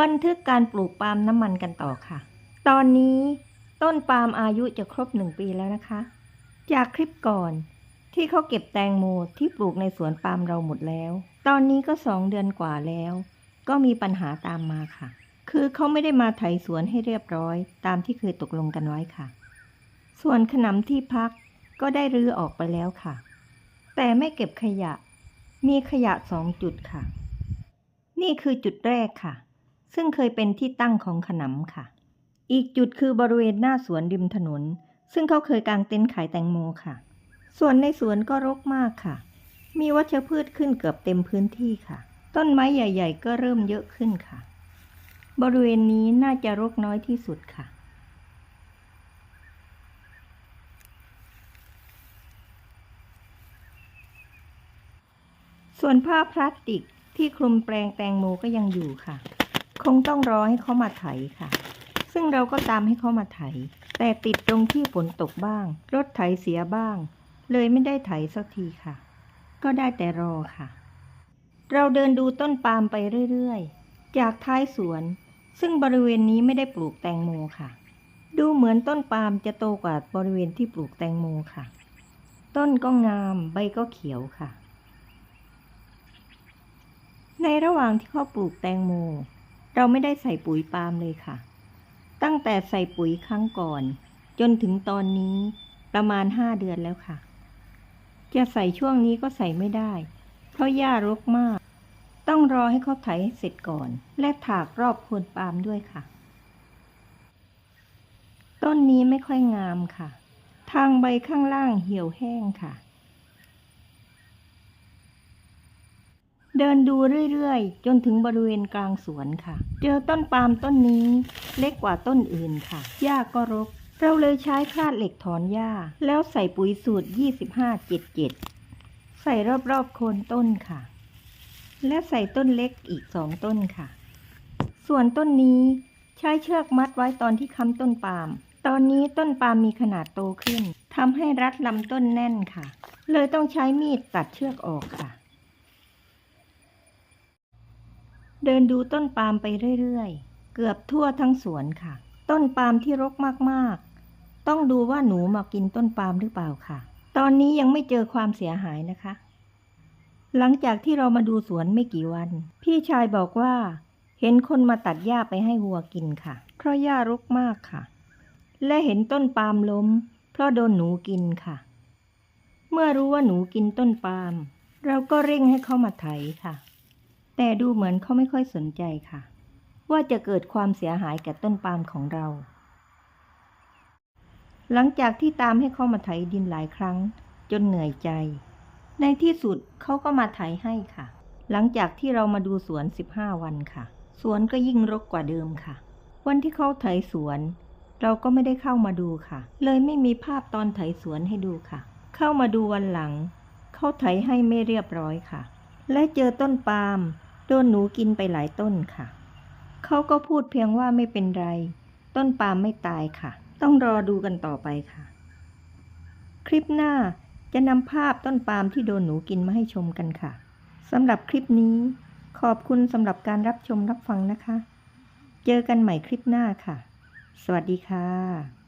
บันทึกการปลูกปาล์มน้ำมันกันต่อค่ะ ตอนนี้ต้นปาล์มอายุจะครบหนึ่งปีแล้วนะคะ จากคลิปก่อนที่เขาเก็บแตงโมที่ปลูกในสวนปาล์มเราหมดแล้ว ตอนนี้ก็สองเดือนกว่าแล้ว ก็มีปัญหาตามมาค่ะ คือเขาไม่ได้มาไถสวนให้เรียบร้อย ตามที่เคยตกลงกันไว้ค่ะ ส่วนขนำที่พักก็ได้รื้อออกไปแล้วค่ะ แต่ไม่เก็บขยะ มีขยะสองจุดค่ะ นี่คือจุดแรกค่ะ ซึ่งเคยเป็นที่ตั้งของขนำค่ะ อีกจุดคือบริเวณหน้าสวนริมถนน ซึ่งเขาเคยกางเต็นท์ขายแตงโมค่ะ ส่วนในสวนก็รกมากค่ะ มีวัชพืชขึ้นเกือบเต็มพื้นที่ค่ะ ต้นไม้ใหญ่ ๆ ก็เริ่มเยอะขึ้นค่ะ บริเวณนี้น่าจะรกน้อยที่สุดค่ะส่วนผ้าพลาสติกที่คลุมแปลงแตงโมก็ยังอยู่ค่ะ คงต้องรอให้เขามาไถค่ะ ซึ่งเราก็ตามให้เขามาไถ แต่ติดตรงที่ฝนตกบ้าง รถไถเสียบ้าง เลยไม่ได้ไถสักทีค่ะ ก็ได้แต่รอค่ะ เราเดินดูต้นปาล์มไปเรื่อยๆ จากท้ายสวน ซึ่งบริเวณนี้ไม่ได้ปลูกแตงโมค่ะ ดูเหมือนต้นปาล์มจะโตกว่าบริเวณที่ปลูกแตงโมค่ะ ต้นก็งามใบก็เขียวค่ะ ในระหว่างที่เขาปลูกแตงโม เราไม่ได้ใส่ปุ๋ยปาล์มเลยค่ะ ตั้งแต่ใส่ปุ๋ยครั้งก่อน จนถึงตอนนี้ประมาณห้าเดือนแล้วค่ะ จะใส่ช่วงนี้ก็ใส่ไม่ได้ เพราะหญ้ารกมาก ต้องรอให้เขาไถให้เสร็จก่อน และถากรอบโคนปาล์มด้วยค่ะ ต้นนี้ไม่ค่อยงามค่ะ ทางใบข้างล่างเหี่ยวแห้งค่ะ เดินดูเรื่อยๆ จนถึงบริเวณกลางสวนค่ะ เจอต้นปาล์มต้นนี้เล็กกว่าต้นอื่นค่ะ หญ้าก็รก เราเลยใช้คลาดเหล็กถอนหญ้า แล้วใส่ปุ๋ยสูตร 2577 ใส่รอบๆโคนต้นค่ะ และใส่ต้นเล็กอีกสองต้นค่ะ ส่วนต้นนี้ใช้เชือกมัดไว้ตอนที่ค้ำต้นปาล์ม ตอนนี้ต้นปาล์มมีขนาดโตขึ้นทำให้รัดลำต้นแน่นค่ะ เลยต้องใช้มีดตัดเชือกออกค่ะ เดินดูต้นปาล์มไปเรื่อยๆ เกือบทั่วทั้งสวนค่ะ ต้นปาล์มที่รกมากๆ ต้องดูว่าหนูมากินต้นปาล์มหรือเปล่าค่ะ ตอนนี้ยังไม่เจอความเสียหายนะคะ หลังจากที่เรามาดูสวนไม่กี่วัน พี่ชายบอกว่า เห็นคนมาตัดหญ้าไปให้วัวกินค่ะ เพราะหญ้ารกมากค่ะ และเห็นต้นปาล์มล้ม เพราะโดนหนูกินค่ะ เมื่อรู้ว่าหนูกินต้นปาล์มเราก็เร่งให้เขามาไถค่ะ แต่ดูเหมือนเขาไม่ค่อยสนใจค่ะ ว่าจะเกิดความเสียหายแก่ต้นปาล์มของเรา หลังจากที่ตามให้เขามาไถดินหลายครั้ง จนเหนื่อยใจ ในที่สุดเขาก็มาไถให้ค่ะ หลังจากที่เรามาดูสวน 15 วันค่ะ สวนก็ยิ่งรกกว่าเดิมค่ะ วันที่เขาไถสวน เราก็ไม่ได้เข้ามาดูค่ะ เลยไม่มีภาพตอนไถสวนให้ดูค่ะ เข้ามาดูวันหลัง เขาไถให้ไม่เรียบร้อยค่ะ และเจอต้นปาล์มโดนหนูกินไปหลายต้นค่ะ เขาก็พูดเพียงว่าไม่เป็นไร ต้นปาล์มไม่ตายค่ะ ต้องรอดูกันต่อไปค่ะ คลิปหน้าจะนำภาพต้นปาล์มที่โดนหนูกินมาให้ชมกันค่ะสำหรับคลิปนี้ ขอบคุณสำหรับการรับชมรับฟังนะคะ เจอกันใหม่คลิปหน้าค่ะ สวัสดีค่ะ